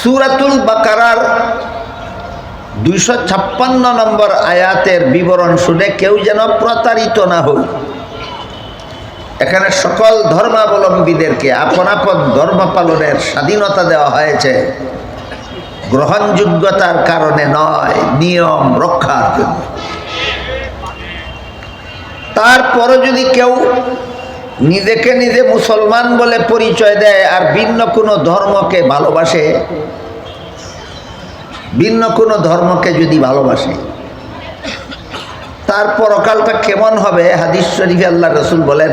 সুরাতুল বাকারার দুইশো ছাপ্পান্ন নম্বর আয়াতের বিবরণ শুনে কেউ যেন প্রতারিত না হোক এখানে সকল ধর্মাবলম্বীদেরকে আপন আপন ধর্ম পালনের স্বাধীনতা দেওয়া হয়েছে। গ্রহণযোগ্যতার কারণে নয়, নিয়ম রক্ষার জন্য। তারপরও যদি কেউ নিজেকে নিজে মুসলমান বলে পরিচয় দেয় আর ভিন্ন কোনো ধর্মকে ভালোবাসে? ভিন্ন কোনো ধর্মকে যদি ভালোবাসে? তার পরকালটা কেমন হবে? হাদিস শরীফে আল্লাহ রসুল বলেন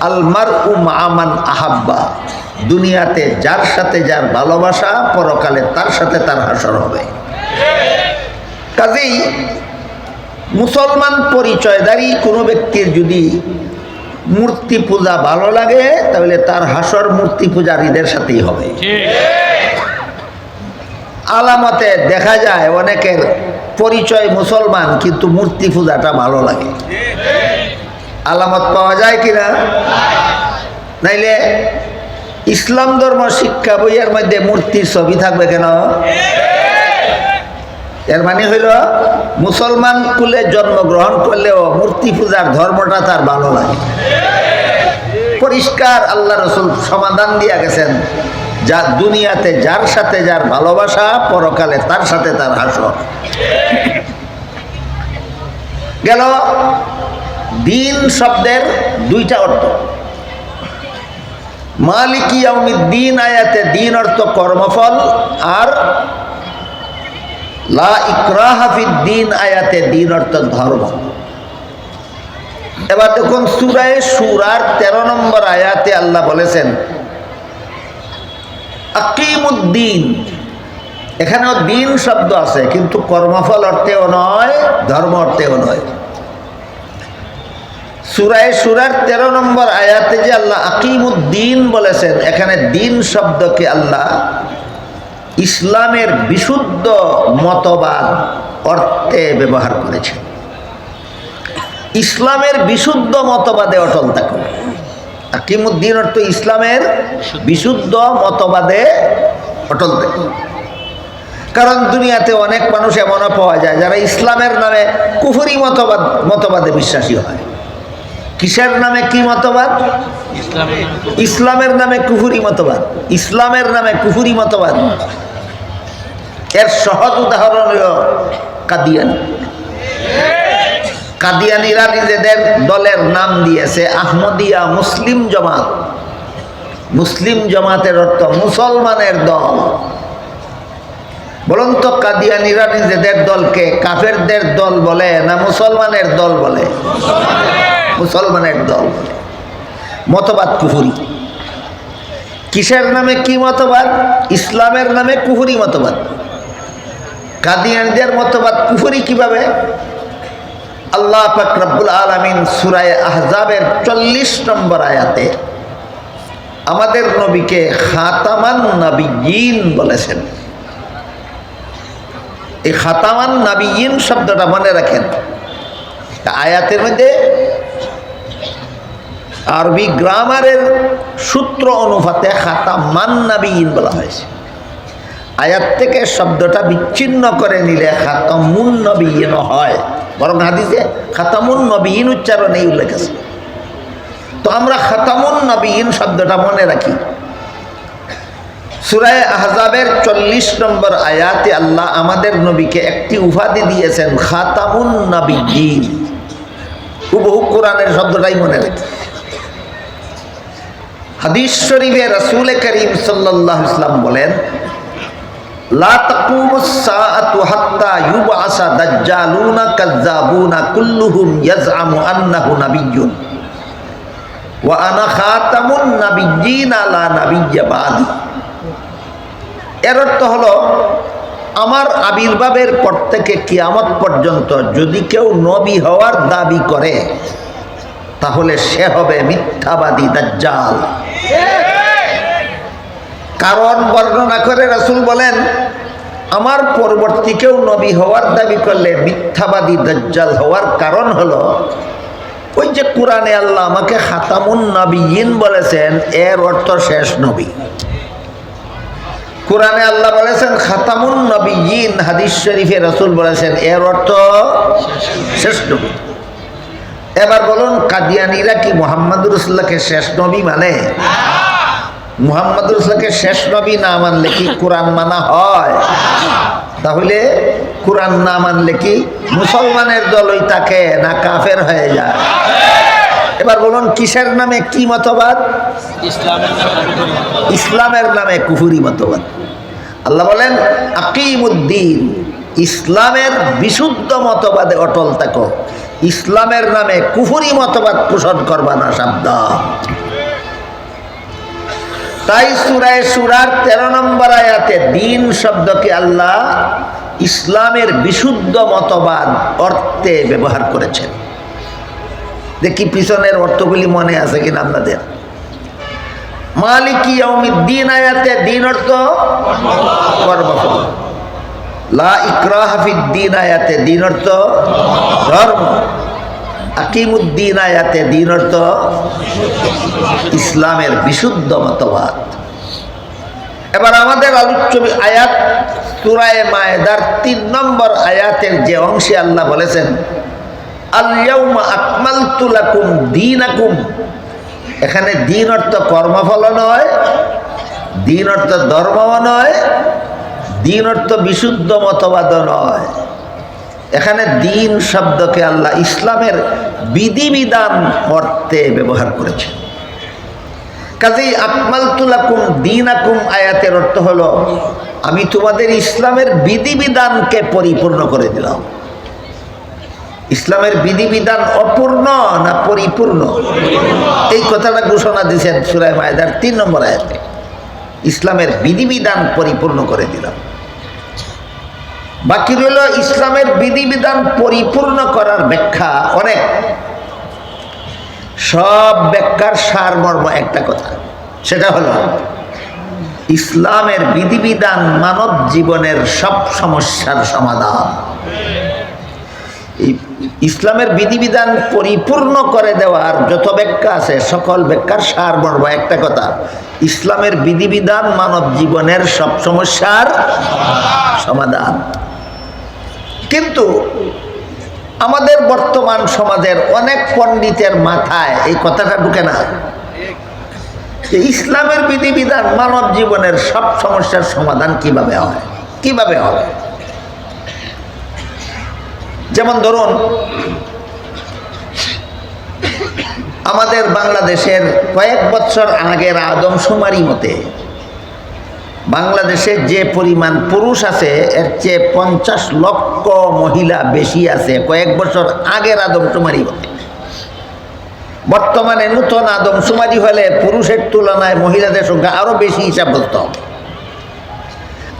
আলমার উ মামান আহাব্বা। দুনিয়াতে যার সাথে যার ভালোবাসা, পরকালে তার সাথে তার হাসর হবে। কাজেই মুসলমান পরিচয়দারী কোনো ব্যক্তির যদি মূর্তি পূজা ভালো লাগে তাহলে তার হাসর মূর্তি পূজারীদের সাথেই হবে। আলামতে দেখা যায় অনেকের পরিচয় মুসলমান কিন্তু মূর্তি পূজাটা ভালো লাগে। আলামত পাওয়া যায় কিনা? নাইলে ইসলাম ধর্ম শিক্ষা বইয়ের মধ্যে মূর্তির ছবি থাকবে কেন? এর মানে হইল, মুসলমান কুলে জন্মগ্রহণ করলেও মূর্তি পূজার ধর্মটা তার ভালো লাগে পরিষ্কার আল্লাহ রসুল সমাধান দিয়া গেছেন, যা দুনিয়াতে যার সাথে যার ভালোবাসা, পরকালে তার সাথে তার হাসর। গেল, দিন শব্দের দুইটা অর্থ। মালিকি দিন আয়াতে দিন অর্থ কর্মফল আর লা ইকরাহাফিদ দিন আয়াতে দিন অর্থ ধর্ম। এবার দেখুন সুরায় সুরার তেরো নম্বর আয়াতে আল্লাহ বলেছেন আকিমুদ্দিন এখানেও দিন শব্দ আছে, কিন্তু কর্মফল অর্থেও নয়, ধর্ম অর্থেও নয়। সুরায় সুরার তেরো নম্বর আয়াতে যে আল্লাহ আকিমুদ্দিন বলেছেন, এখানে দিন শব্দকে আল্লাহ ইসলামের বিশুদ্ধ মতবাদ অর্থে ব্যবহার করেছে। ইসলামের বিশুদ্ধ মতবাদে অটল থাকুন আকিমুদ্দিন অর্থ ইসলামের বিশুদ্ধ মতবাদে অটল থাকুন কারণ দুনিয়াতে অনেক মানুষ এমনও পাওয়া যায় যারা ইসলামের নামে কুফুরি মতবাদ মতবাদে বিশ্বাসী হয়। কিসের নামে কি মতবাদ? ইসলামের নামে কুহুরি মতবাদ। ইসলামের নামে কুহুরি মতবাদ। এর সহজ উদাহরণ হল কাদিয়ানি। কাদিয়ানিরা নিজেদের দলের নাম দিয়েছে আহমদিয়া মুসলিম জমাত। মুসলিম জমাতের অর্থ মুসলমানের দল। বলুন তো কাদিয়ানিরা নিজেদের দলকে কাফেরদের দল বলে না মুসলমানের দল বলে? মুসলমানের দল মতবাদ কুহুরি। কিসের নামে কি মতবাদ? ইসলামের নামে কুহুরি মতবাদ। কাদিয়ানদের মতবাদ কুহুরি কীভাবে? আল্লাহ ফাকরাবুল আলমিন সুরায় আহজাবের চল্লিশ নম্বর আয়াতে আমাদের নবীকে খাতামান নাবিগিন বলেছেন। এই খাতামান নাবিয়িন শব্দটা মনে রাখেন। আয়াতের মধ্যে আরবি গ্রামারের সূত্র অনুপাতে খাতামান নাবিয়িন বলা হয়েছে। আয়াত থেকে শব্দটা বিচ্ছিন্ন করে নিলে খাতামুন নবীন হয়। বরং হাদিসে খাতামুন নবীন উচ্চারণ এই উল্লেখ আছে। তো আমরা খাতামুন শব্দটা মনে রাখি। সুরায় আহজাবের চল্লিশ নম্বর আয়াতে আল্লাহ আমাদের নবীকে একটি উপাধি দিয়েছেন খাতামুন নবীন। হুবহু কোরআনের শব্দটাই মনে রাখি। হাদিস শরীফে রসুল করিম সাল্লাহ ইসলাম বলেন এর অর্থ হলো, আমার আবির্ভাবের পর থেকে কিয়ামত পর্যন্ত যদি কেউ নবী হওয়ার দাবি করে, তাহলে সে হবে মিথ্যাবাদী দাজ্জাল। কারণ বর্ণনা করে রাসুল বলেন, আমার পরবর্তী কেউ নবী হওয়ার দাবি করলে মিথ্যাবাদী দাজ্জাল হওয়ার কারণ হলো, ওই যে কোরআনে আল্লাহ আমাকে খাতামুন নবীন বলেছেন, এর অর্থ শেষ নবী। কোরআনে আল্লাহ বলেছেন, খাতামুন নবীন হাদিস শরীফে রসুল বলেছেন, এর অর্থ শেষ নবী। এবার বলুন কাদিয়ানিরা কি মোহাম্মদ রসুল্লাহকে শেষ নবী মানে? মোহাম্মদ রসুল্লাহকে শেষ নবী না মানলে কি কোরআন মানা হয়? তাহলে কোরআন না মানলে কি মুসলমানের দলই তাকে না কাফের হয়ে যায়? এবার বলুন কিসের নামে কি মতবাদ? ইসলামের নামে কুহুরি মতবাদ। আল্লাহ বলেন আকিমুদ্দিন ইসলামের বিশুদ্ধ মতবাদে অটল থাকো। ইসলামের নামে কুফুরি মতবাদ পোষণ করবা না শব্দ তাই সুরায় সুরার তেরো নম্বর আয়াতে দিন শব্দকে আল্লাহ ইসলামের বিশুদ্ধ মতবাদ অর্থে ব্যবহার করেছেন। দেখি পিছনের অর্থগুলি মনে আছে কিনা আপনাদের। মালিকি দিন আয়াতে দিন অর্থ কর্মফল। লা আয়াতে ধর্ম। আয়াতে অর্থ ইসলামের বিশুদ্ধ মতবাদ। এবার আমাদের আলোচ্য আয়াত সুরায় মায়েদার তিন নম্বর আয়াতের যে অংশে আল্লাহ বলেছেন আকুম এখানে দিন অর্থ কর্মফল নয়, দিন অর্থ ধর্মও নয় দিন অর্থ বিশুদ্ধ মতবাদ নয়। এখানে দিন শব্দকে আল্লাহ ইসলামের বিধিবিধান অর্থে ব্যবহার করেছেন। কাজেই আকমাল তুলাকুম দিন আকুম আয়াতের অর্থ হলো, আমি তোমাদের ইসলামের বিধিবিধানকে পরিপূর্ণ করে দিলাম। ইসলামের বিধিবিধান অপূর্ণ না পরিপূর্ণ? এই কথাটা ঘোষণা দিয়েছেন সুরায় মায়দার তিন নম্বর আয়াতে। ইসলামের বিধিবিধান পরিপূর্ণ করে দিলাম। বাকি রইল ইসলামের বিধিবিধান পরিপূর্ণ করার ব্যাখ্যা অনেক। সব ব্যাখ্যার সারমর্ম একটা কথা, সেটা হলো, ইসলামের বিধিবিধান মানব জীবনের সব সমস্যার সমাধান। ইসলামের বিধিবিধান পরিপূর্ণ করে দেওয়ার যত ব্যাখ্যা আছে, সকল ব্যাখ্যার সারমর্ম একটা কথা, ইসলামের বিধিবিধান মানব জীবনের সব সমস্যার সমাধান। কিন্তু আমাদের বর্তমান সমাজের অনেক পণ্ডিতের মাথায় এই কথাটা ঢুকে না। ইসলামের বিধিবিধান মানব জীবনের সব সমস্যার সমাধান কীভাবে হয়? কীভাবে হবে? যেমন ধরুন, আমাদের বাংলাদেশের কয়েক বছর আগের আদমশুমারি মতে বাংলাদেশে যে পরিমাণ পুরুষ আছে, এর চেয়ে পঞ্চাশ লক্ষ মহিলা বেশি আছে। কয়েক বছর আগের আদমশুমারি মতে বর্তমানে নূতন আদমশুমারি হলে পুরুষের তুলনায় মহিলাদের সংখ্যা আরও বেশি হিসাব বলতে হবে।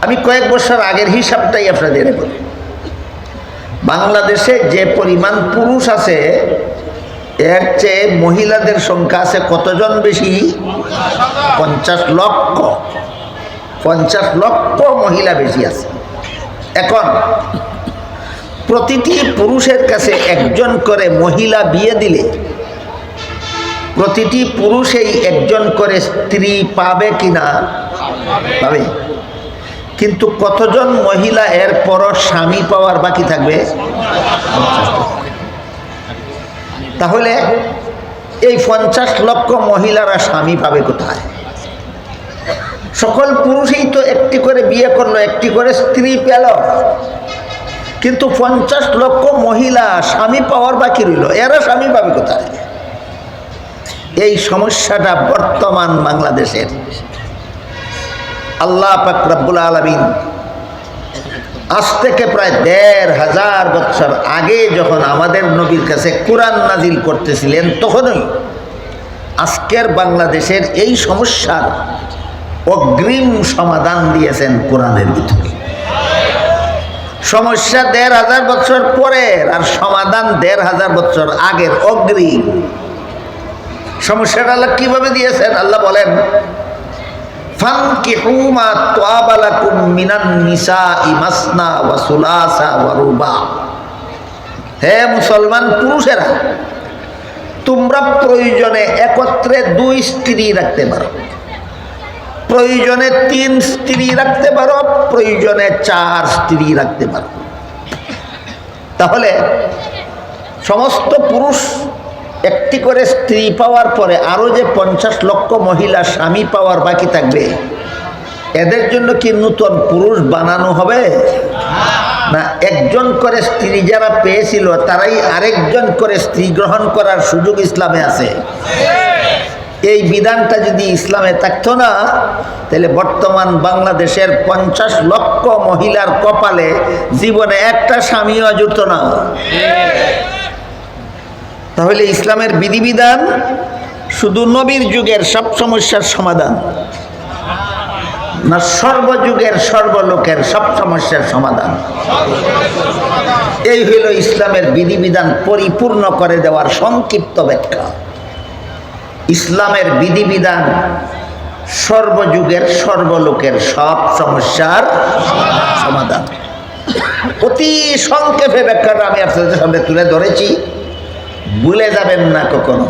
আমি কয়েক বছর আগের হিসাবটাই আপনাদের বলি। বাংলাদেশে যে পরিমাণ পুরুষ আছে, এর চেয়ে মহিলাদের সংখ্যা আছে কতজন বেশি? পঞ্চাশ লক্ষ। পঞ্চাশ লক্ষ মহিলা বেশি আছে। এখন, প্রতিটি পুরুষের কাছে একজন করে মহিলা বিয়ে দিলে, প্রতিটি পুরুষেই একজন করে স্ত্রী পাবে কিনা? পাবে। কিন্তু কতজন মহিলা এর পর স্বামী পাওয়ার বাকি থাকবে? তাহলে এই পঞ্চাশ লক্ষ মহিলারা স্বামী পাবে কোথায়? সকল পুরুষই তো একটি করে বিয়ে করল, একটি করে স্ত্রী পেল। কিন্তু পঞ্চাশ লক্ষ মহিলা স্বামী পাওয়ার বাকি রইল, এরা স্বামী পাবে কোথায়? এই সমস্যাটা বর্তমান বাংলাদেশের। আল্লাহ পাকরাবুল আলমিন আজ থেকে প্রায় দেড় হাজার বছর আগে যখন আমাদের নবীর কাছে কোরআন নাজিল করতেছিলেন, তখনই আজকের বাংলাদেশের এই সমস্যার অগ্রিম সমাধান দিয়েছেন কোরআনের ভিতরে। সমস্যা দেড় হাজার বছর পরের আর সমাধান দেড় হাজার বছর আগের অগ্রিম। সমস্যাটা আল্লাহ কীভাবে দিয়েছেন? আল্লাহ বলেন হে মুসলমান পুরুষেরা, তোমরা প্রয়োজনে একত্রে দুই স্ত্রী রাখতে পারো। প্রয়োজনে তিন স্ত্রী রাখতে পারো, প্রয়োজনে চার স্ত্রী রাখতে পারো। তাহলে সমস্ত পুরুষ একটি করে স্ত্রী পাওয়ার পরে আরও যে পঞ্চাশ লক্ষ মহিলা স্বামী পাওয়ার বাকি থাকবে, এদের জন্য কি নূতন পুরুষ বানানো হবে? না, একজন করে স্ত্রী যারা পেয়েছিল, তারাই আরেকজন করে স্ত্রী গ্রহণ করার সুযোগ ইসলামে আছে। এই বিধানটা যদি ইসলামে থাকতো না, তাহলে বর্তমান বাংলাদেশের পঞ্চাশ লক্ষ মহিলার কপালে জীবনে একটা স্বামীও জুটত না। তাহলে ইসলামের বিধিবিধান শুধু নবীর যুগের সব সমস্যার সমাধান না, সর্বযুগের সর্বলোকের সব সমস্যার সমাধান। এই হইল ইসলামের বিধিবিধান পরিপূর্ণ করে দেওয়ার সংক্ষিপ্ত ব্যাখ্যা। ইসলামের বিধিবিধান সর্বযুগের সর্বলোকের সব সমস্যার সমাধান। অতি সংক্ষেপে ব্যাখ্যাটা আমি আপনাদের সামনে তুলে ধরেছি। ভুলে যাবেন না কখনো।